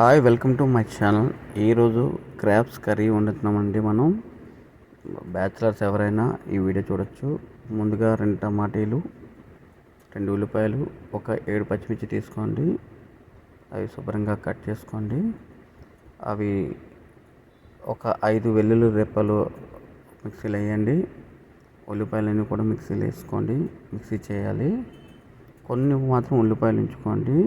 Hi welcome to my channel. ఈరోజు crabs curry వండుతున్నామండి మనం. బ్యాచిలర్స్ ఎవరైనా ఈ వీడియో చూడొచ్చు. ముందుగా రెండు టమాటీలు రెండు ఉల్లిపాయలు ఒక ఏడు పచ్చిమిర్చి తీసుకోండి. అవి శుభ్రంగా కట్ చేసుకోండి. అవి ఒక ఐదు వెల్లుల్లి రెప్పలు మిక్సీలో వేయండి. ఉల్లిపాయలన్నీ కూడా మిక్సీలో వేసుకోండి. మిక్సీ చేయాలి. కొన్ని మాత్రం ఉల్లిపాయలు ఉంచుకోండి.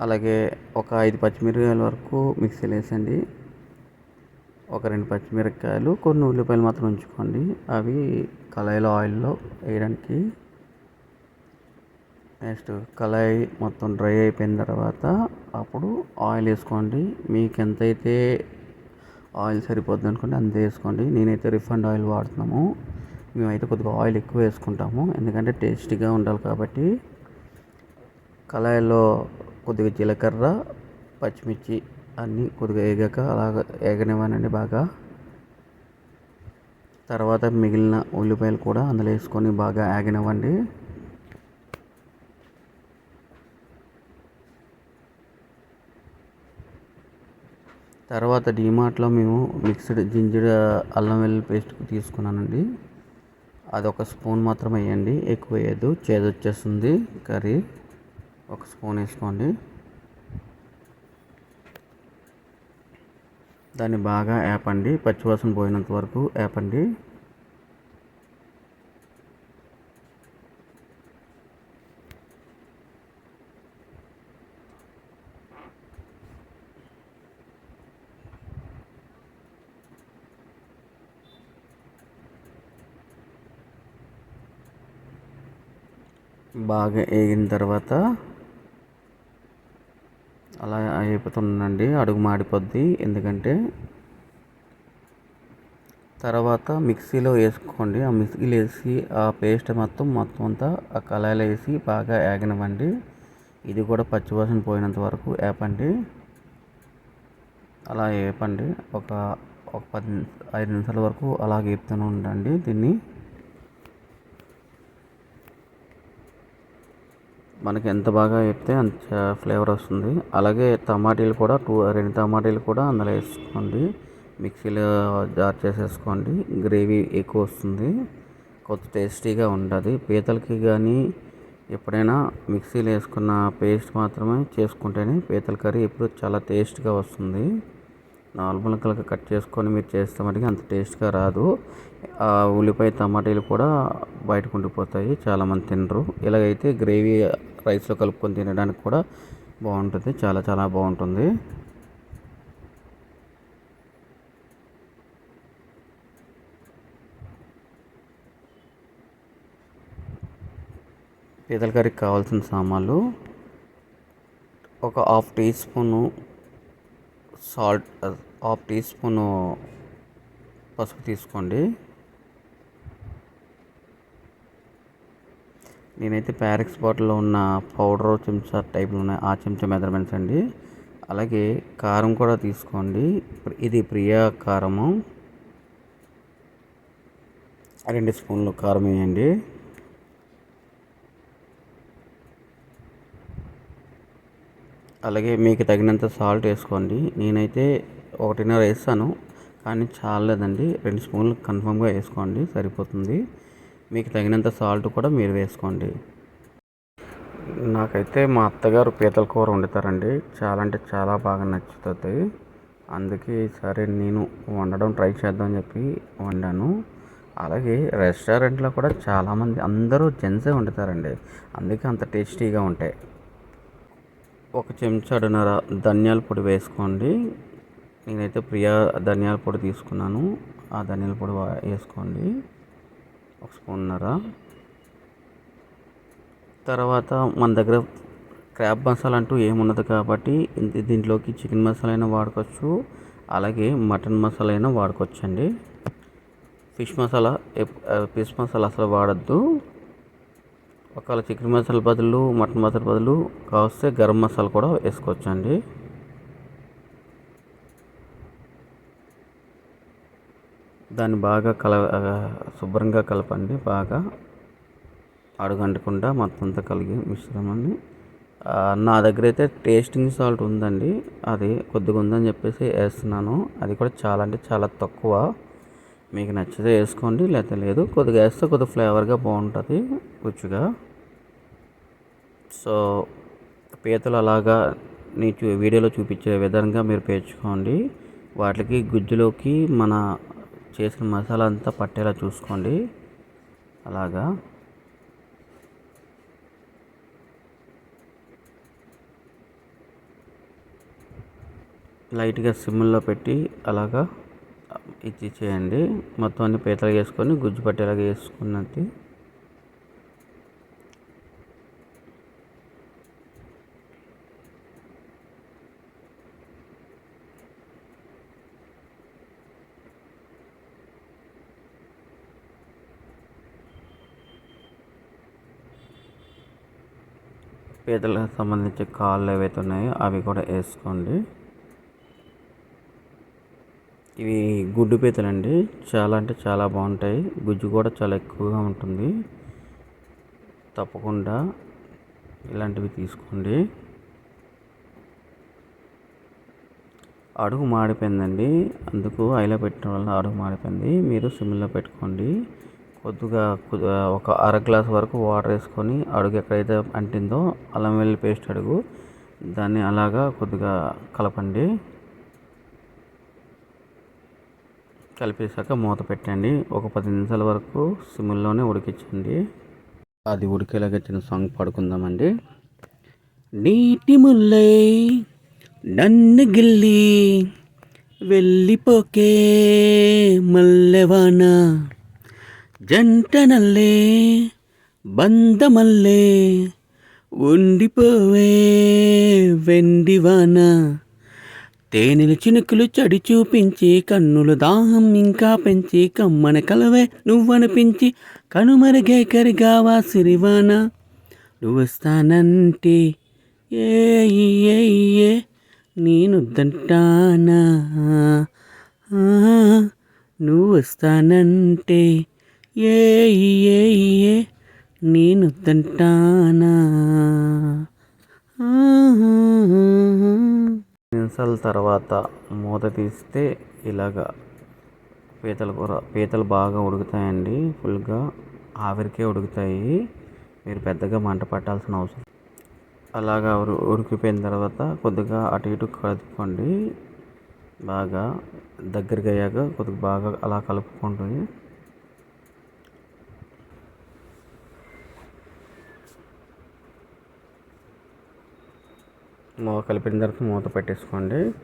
అలాగే ఒక ఐదు పచ్చిమిరపకాయల వరకు మిక్సీలో వేసండి. ఒక రెండు పచ్చిమిరపకాయలు కొన్ని ఉల్లిపాయలు మాత్రం ఉంచుకోండి. అవి కళాయిలో ఆయిల్లో వేయడానికి. నెక్స్ట్ కళాయి మొత్తం డ్రై అయిపోయిన తర్వాత అప్పుడు ఆయిల్ వేసుకోండి. మీకు ఎంతైతే ఆయిల్ సరిపోద్ది అనుకోండి అంత వేసుకోండి. నేనైతే రిఫండ్ ఆయిల్ వాడుతున్నాము. మేమైతే కొద్దిగా ఆయిల్ ఎక్కువ వేసుకుంటాము. ఎందుకంటే టేస్టీగా ఉండాలి కాబట్టి. కళాయిలో కొద్దిగా జీలకర్ర పచ్చిమిర్చి అన్నీ కొద్దిగా వేగాక అలాగ వేగనివ్వనండి బాగా. తర్వాత మిగిలిన ఉల్లిపాయలు కూడా అందులో వేసుకొని బాగా ఆగినవ్వండి. తర్వాత డిమార్ట్లో మేము మిక్స్డ్ జింజర్ అల్లం వెల్లుల్లి పేస్ట్ తీసుకున్నానండి. అది ఒక స్పూన్ మాత్రం వేయండి ఎక్కువ వేయద్దు చేదు వచ్చేస్తుంది కర్రీ. ఒక స్పూన్ వేసుకోండి. దాన్ని బాగా ఏపండి. పచ్చివాసన పోయినంత వరకు ఏపండి. బాగా వేగిన తర్వాత అలా అడుగు మాడిపోద్ది. ఎందుకంటే తర్వాత మిక్సీలో వేసుకోండి. ఆ మిక్సీలో వేసి ఆ పేస్ట్ మొత్తం మొత్తం అంతా ఆ కళాయిలో వేసి బాగా ఏగనివ్వండి. ఇది కూడా పచ్చివాసన పోయినంత వరకు వేపండి అలా వేపండి ఒక ఒక పది ఐదు నిమిషాల వరకు అలా వేపుతూనే ఉండండి దీన్ని. మనకి ఎంత బాగా వేపితే అంత ఫ్లేవర్ వస్తుంది. అలాగే టమాటీలు కూడా టూ రెండు టమాటీలు కూడా అందులో వేసుకోండి. మిక్సీలో జార్ చేసేసుకోండి. గ్రేవీ ఎక్కువ వస్తుంది. కొత్త టేస్టీగా ఉంటుంది పీతలకి కానీ ఎప్పుడైనా మిక్సీలో వేసుకున్న పేస్ట్ మాత్రమే చేసుకుంటేనే పీతల కర్రీ ఎప్పుడు చాలా టేస్ట్గా వస్తుంది. నార్మల్ కలక కట్ చేసుకొని మీరు చేస్తే మటుకు అంత టేస్ట్గా రాదు. ఆ ఉల్లిపాయ టమాటీలు కూడా బయటకు ఉండిపోతాయి. చాలామంది తినరు. ఇలాగైతే గ్రేవీ రైస్లో కలుపుకొని తినడానికి కూడా బాగుంటుంది. చాలా చాలా బాగుంటుంది. పీతల కర్రీకి కావాల్సిన సామాన్లు. ఒక half teaspoon salt half teaspoon పసుపు తీసుకోండి. నేనైతే ప్యారెక్స్ బాటిల్లో ఉన్న పౌడర్ చెంచా టైప్లో ఉన్నాయి ఆ చెంచా మెజర్మెంట్స్ అండి. అలాగే కారం కూడా తీసుకోండి. ఇది ప్రియా కారము. రెండు స్పూన్లు కారం వేయండి. అలాగే మీకు తగినంత సాల్ట్ వేసుకోండి. నేనైతే ఒకటిన్నర వేస్తాను కానీ చాలేదండి రెండు స్పూన్లు కన్ఫామ్గా వేసుకోండి సరిపోతుంది. మీకు తగినంత సాల్ట్ కూడా మీరు వేసుకోండి. నాకైతే మా అత్తగారు పీతల కూర వండుతారండి. చాలా అంటే చాలా బాగా నచ్చుతుంది. అందుకే సరే నేను వండడం ట్రై చేద్దామని చెప్పి వండాను. అలాగే రెస్టారెంట్లో కూడా చాలామంది అందరూ జెంట్సే వండుతారండి. అందుకే అంత టేస్టీగా ఉంటాయి. ఒక చెంచాడున్నర ధనియాల పొడి వేసుకోండి. నేనైతే ప్రియా ధనియాల పొడి తీసుకున్నాను. ఆ ధనియాల పొడి వేసుకోండి. ఒక స్పూన్నర తర్వాత మన దగ్గర క్రాబ్ మసాలా అంటూ ఏమున్నది కాబట్టి దీంట్లోకి చికెన్ మసాలా అయినా వాడుకోవచ్చు. అలాగే మటన్ మసాలా అయినా వాడుకోవచ్చు అండి ఫిష్ మసాలా ఫిష్ మసాలా అసలు వాడద్దు. ఒకవేళ చికెన్ మసాలా బదులు మటన్ మసాలా బదులు కావస్తే గరం మసాలా కూడా వేసుకోవచ్చు దాన్ని బాగా కల శుభ్రంగా కలపండి. బాగా అడుగంటకుండా మొత్తం అంతా కలిగి మిశ్రమాన్ని. నా దగ్గర అయితే టేస్టింగ్ సాల్ట్ ఉందండి. అది కొద్దిగా ఉందని చెప్పేసి వేస్తున్నాను. అది కూడా చాలా అంటే చాలా తక్కువ. మీకు నచ్చితే వేసుకోండి లేకపోతే లేదు. కొద్దిగా వేస్తే కొద్దిగా ఫ్లేవర్గా బాగుంటుంది రుచిగా. సో పీతలు అలాగా నీ చూ వీడియోలో చూపించే విధంగా మీరు పేర్చుకోండి. వాటికి గుజ్జులోకి మన చేసిన మసాలా అంతా పట్టేలా చూసుకోండి. అలాగా. లైట్గా సిమ్లో పెట్టి అలాగా ఇది చేయండి. మొత్తం అన్ని పీతలు వేసుకొని గుజ్జు పట్టేలాగా వేసుకున్నది. పీతలకు సంబంధించి కాళ్ళు ఏవైతే ఉన్నాయో అవి కూడా వేసుకోండి. ఇవి గుడ్డు పీతలండి. చాలా అంటే చాలా బాగుంటాయి. గుజ్జు కూడా చాలా ఎక్కువగా ఉంటుంది. తప్పకుండా ఇలాంటివి తీసుకోండి. అడుగు మాడిపోయిందండి. అందుకు ఐలో పెట్టడం వల్ల అడుగు మాడిపోయింది. మీరు సిమ్లో పెట్టుకోండి. కొద్దిగా ఒక అర గ్లాస్ వరకు వాటర్ వేసుకొని అడుగు ఎక్కడైతే అంటిందో అల్లం వెల్లుల్లి పేస్ట్ అడుగు దాన్ని అలాగా కొద్దిగా కలపండి. కలిపేసాక మూత పెట్టండి. ఒక పది నిమిషాల వరకు సిమ్లోనే ఉడికించండి. అది ఉడికేలాగా చిన్న సాంగ్ పాడుకుందామండి. నీటి ముల్లై నన్ను గిల్లి వెళ్ళిపోకే మల్లెవానా. జంట నల్లే బందమల్లే ఉండిపోవే వెండివాన తేనెలు చినుకులు చడి చూపించి కన్నులు దాహం ఇంకా పెంచి కమ్మన కలవే నువ్వనిపించి కనుమరుగే కరిగావా సిరివాన. నువ్వొస్తానంటే ఏ ఏ ఏ నేనొద్దంటానా? నువ్వొస్తానంటే ఏ ఏ ఏ తింటానా? నిమిషాల తర్వాత మూత తీస్తే ఇలాగా పీతల కూర పీతలు బాగా ఉడుకుతాయండి ఫుల్గా ఆవిరికే ఉడుకుతాయి. మీరు పెద్దగా మంట పట్టాల్సిన అవసరం అలాగా ఉడికిపోయిన తర్వాత కొద్దిగా అటు ఇటు కలుపుకోండి. బాగా దగ్గరికి అయ్యాక కొద్దిగా బాగా అలా కలుపుకుంటుంది కలిపిన తర్వాత మూత పెట్టేసుకోండి.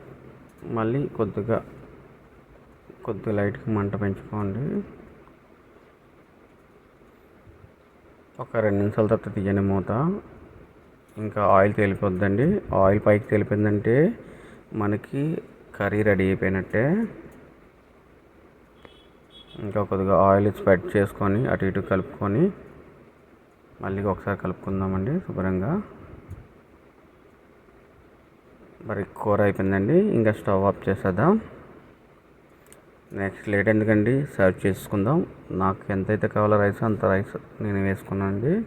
మళ్ళీ కొద్దిగా కొద్దిగా లైట్గా మంట పెంచుకోండి. ఒక రెండు నిమిషాల తర్వాత తీయండి మూత. ఇంకా ఆయిల్ తేలిపోద్దండి. ఆయిల్ పైకి తేలిపోయిందంటే మనకి కర్రీ రెడీ అయిపోయినట్టే. ఇంకా కొద్దిగా ఆయిల్ స్ప్రెడ్ చేసుకొని అటు ఇటు కలుపుకొని మళ్ళీ ఒకసారి కలుపుకుందామండి శుభ్రంగా. మరి కూర అయిపోయిందండి. ఇంకా స్టవ్ ఆఫ్ చేసేద్దాం. నెక్స్ట్ లేట్ ఎందుకండి? సర్వ్ చేసుకుందాం. నాకు ఎంతైతే కావాలో రైస్ అంత రైస్ నేను వేసుకున్నాను అండి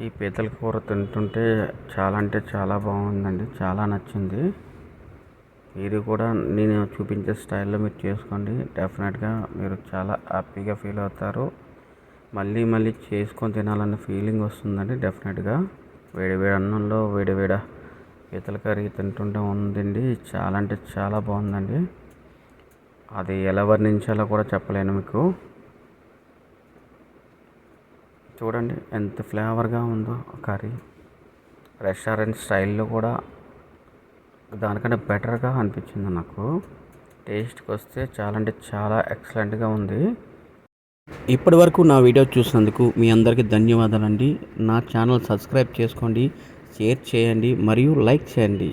ఈ పీతల కూర తింటుంటే చాలా అంటే చాలా బాగుందండి. చాలా నచ్చింది. మీరు కూడా నేను చూపించే స్టైల్లో మీరు చేసుకోండి. డెఫినెట్గా మీరు చాలా హ్యాపీగా ఫీల్ అవుతారు. మళ్ళీ మళ్ళీ చేసుకొని తినాలన్న ఫీలింగ్ వస్తుందండి డెఫినెట్గా. వేడి వేడి అన్నంలో వేడి వేడి పీతల కర్రీ తింటుంటే ఉందండి. చాలా అంటే చాలా బాగుందండి. అది ఎలా వర్ణించాలో కూడా చెప్పలేను మీకు. చూడండి ఎంత ఫ్లేవర్గా ఉందో కర్రీ. రెస్టారెంట్ స్టైల్లో కూడా దానికంటే బెటర్గా అనిపించింది నాకు. టేస్ట్కి వస్తే చాలా అంటే చాలా ఎక్సలెంట్గా ఉంది. ఇప్పటి వరకు నా వీడియో చూసినందుకు మీ అందరికీ ధన్యవాదాలండి. నా ఛానల్ సబ్స్క్రైబ్ చేసుకోండి షేర్ చేయండి మరియు లైక్ చేయండి.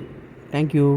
Thank you